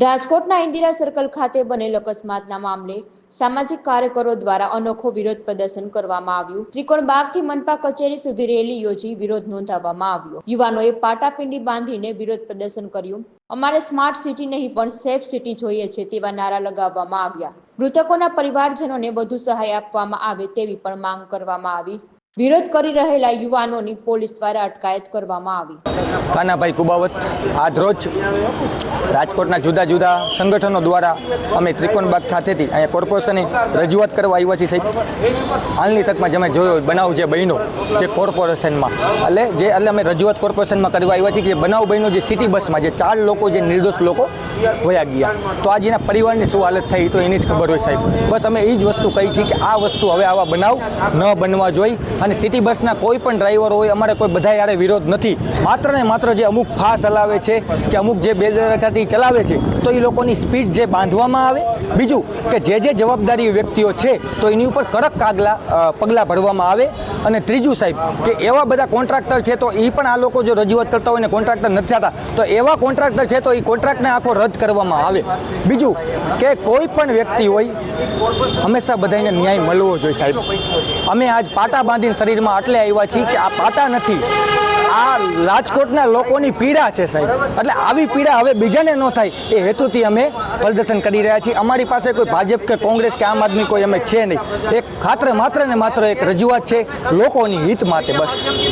રાજકોટના ઇન્દિરા સર્કલ ખાતે બનેલ અકસ્માતના મામલે સામાજિક કાર્યકરો દ્વારા અનોખો વિરોધ પ્રદર્શન કરવામાં આવ્યું. ત્રિકોણબાગથી મનપા કચેરી સુધી રેલી યોજી વિરોધ નોંધાવવામાં આવ્યો. યુવાનોએ પાટાપિંડી બાંધીને વિરોધ પ્રદર્શન કર્યું. અમારે સ્માર્ટ સિટી નહીં, પણ સેફ સિટી જોઈએ છે તેવા નારા લગાવવામાં આવ્યા. મૃતકોના પરિવારજનોને વધુ સહાય આપવામાં આવે તેવી પણ માંગ કરવામાં આવી. વિરોધ કરી રહેલા યુવાનોની પોલીસ દ્વારા અટકાયત કરવામાં આવી. કાનાભાઈ કુબાવત, આજ રોજ રાજકોટના જુદા જુદા સંગઠનો દ્વારા અમે ત્રિકોણબાગ ખાતેથી અહીંયા કોર્પોરેશનની રજૂઆત કરવા આવ્યા છીએ સાહેબ. હાલની તકમાં તમે જોયો બનાવ જે બન્યો, જે કોર્પોરેશનમાં. એટલે જે એટલે અમે રજૂઆત કોર્પોરેશનમાં કરવા આવ્યા છીએ કે બનાવ બન્યો, જે સિટી બસમાં જે ચાર લોકો, જે નિર્દોષ લોકો વયા ગયા. તો આજે એના પરિવારની શું હાલત થઈ તો એની જ ખબર હોય સાહેબ. બસ અમે એ જ વસ્તુ કહી છીએ કે આ વસ્તુ હવે આવા બનાવ ન બનવા જોઈએ. અને સિટી બસના કોઈ પણ ડ્રાઈવર હોય, અમારે કોઈ બધા યારે વિરોધ નથી. માત્ર ને માત્ર જે અમુક ફાસ હલાવે છે કે અમુક જે બેદરકારી ચલાવે છે, તો એ લોકોની સ્પીડ જે બાંધવામાં આવે. બીજું કે જે જે જવાબદારી વ્યક્તિઓ છે, તો એની ઉપર કડક કાગલા પગલાં ભરવામાં આવે. અને ત્રીજું સાહેબ, કે એવા બધા કોન્ટ્રાક્ટર છે તો એ પણ આ લોકો જો રજૂઆત કરતા હોય ને કોન્ટ્રાક્ટર નથી થતા, તો એવા કોન્ટ્રાક્ટર છે તો એ કોન્ટ્રાક્ટને આખો રદ કરવામાં આવે. બીજું, કે કોઈ પણ વ્યક્તિ હોય, હંમેશા બધાને ન્યાય મળવો જોઈએ સાહેબ. અમે આજ પાટા બાંધીને શરીરમાં આટલે આવ્યા છીએ કે આ પાટા નથી. આ રાજકોટના લોકોની પીડા છે સાહેબ. એટલે આવી પીડા હવે બીજાને ન થાય એ હેતુથી અમે પ્રદર્શન કરી રહ્યા છીએ. અમારી પાસે કોઈ ભાજપ કે કોંગ્રેસ કે આમ આદમી કોઈ અમે છે નહીં. એક ખાતરે માત્ર ને માત્ર એક રજૂઆત છે લોકોની હિત માટે બસ.